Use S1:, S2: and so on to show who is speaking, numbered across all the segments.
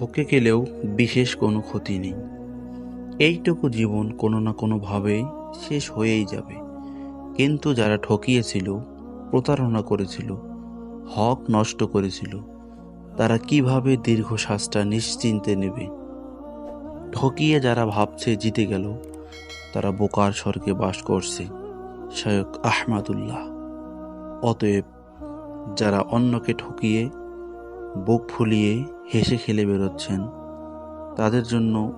S1: ঠকে গেলেও বিশেষ কোনো ক্ষতি নেই। এইটুকু জীবন কোনো না কোনোভাবেই শেষ হয়েই যাবে। কিন্তু যারা ঠকিয়েছিল, প্রতারণা করেছিল, হক নষ্ট করেছিল, তারা কীভাবে দীর্ঘ শ্বাসটা নিশ্চিন্তে নেবে? ঠকিয়ে যারা ভাবছে জিতে গেল, তারা বোকার স্বর্গে বাস করছে শায়ক আহমাদুল্লাহ। অতএব যারা অন্যকে ঠকিয়ে বুক ফুলিয়ে হেসে খেলে বেরোচ্ছেন। তাদের জন্য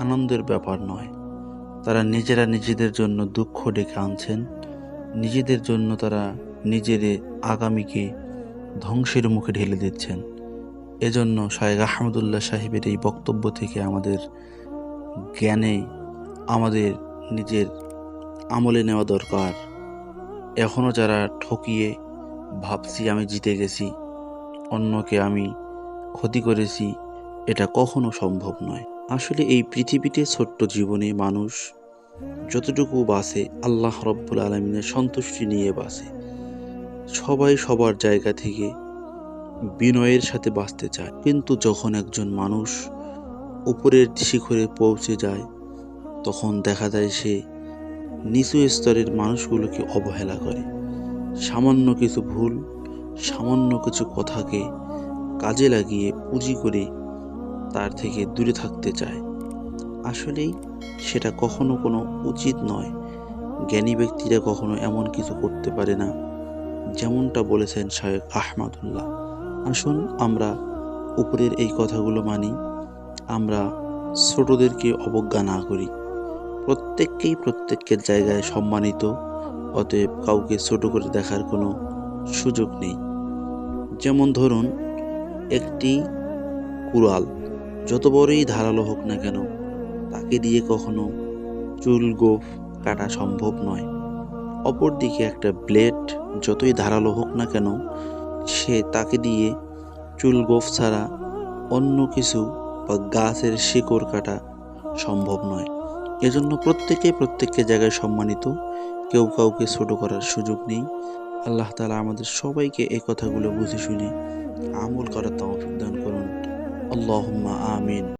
S1: আনন্দের ব্যাপার নয়। তারা নিজেরা নিজেদের জন্য দুঃখ ডেকে আনছেন। নিজেদের জন্য তারা নিজের আগামীকে ধ্বংসের মুখে ঢেলে দিচ্ছেন। এজন্য শায়েখ আহমদুল্লাহ সাহেবের এই বক্তব্য থেকে আমাদের জ্ঞানে আমাদের নিজের আমলে নেওয়া দরকার। এখনও যারা ঠকিয়ে ভাবছি আমি জিতে গেছি অন্যকে আমি ক্ষতি করেছি, এটা কখনো সম্ভব নয়। আসলে এই পৃথিবীতে ছোট্ট জীবনে মানুষ যতটুকু বাসে আল্লাহ রব্বুল আলমিনের সন্তুষ্টি নিয়ে বাসে সবাই সবার জায়গা থেকে বিনয়ের সাথে বাঁচতে চায়। কিন্তু যখন একজন মানুষ উপরের শিখরে পৌঁছে যায়, তখন দেখা যায় সে নিচু স্তরের মানুষগুলোকে অবহেলা করে। সামান্য কিছু ভুল সামান্য কিছু কথাকে কাজে লাগিয়ে পুঁজি করে তার থেকে দূরে থাকতে চায়। আসলেই সেটা কখনো কোনো উচিত নয়। জ্ঞানী ব্যক্তিরা কখনো এমন কিছু করতে পারে না, যেমনটা বলেছেন শায়েক আহমাদুল্লাহ। আসুন আমরা উপরের এই কথাগুলো মানি। আমরা ছোটদেরকে অবজ্ঞা না করি। প্রত্যেককেই প্রত্যেকের জায়গায় সম্মানিত, অতএব কাউকে ছোট করে দেখার কোনো সুযোগ নেই। যেমন ধরুন, একটি কুড়াল, যত বড়ই ধারালো হোক না কেন, তাকে দিয়ে কখনো চুল গোফ কাটা সম্ভব নয়। অপরদিকে একটা ব্লেড যতই ধারালো হোক না কেন, সে তাকে দিয়ে চুল গোফ ছাড়া অন্য কিছু বা গাছের শিকড় কাটা সম্ভব নয়। এজন্য প্রত্যেকে প্রত্যেকের জায়গায় সম্মানিত। কেউ কাউকে ছোট করার সুযোগ নেই। আল্লাহ তালা আমাদের সবাইকে এই কথাগুলো বুঝে শুনে আমল করার তৌফিক দান করুন। আল্লাহুম্মা আমিন।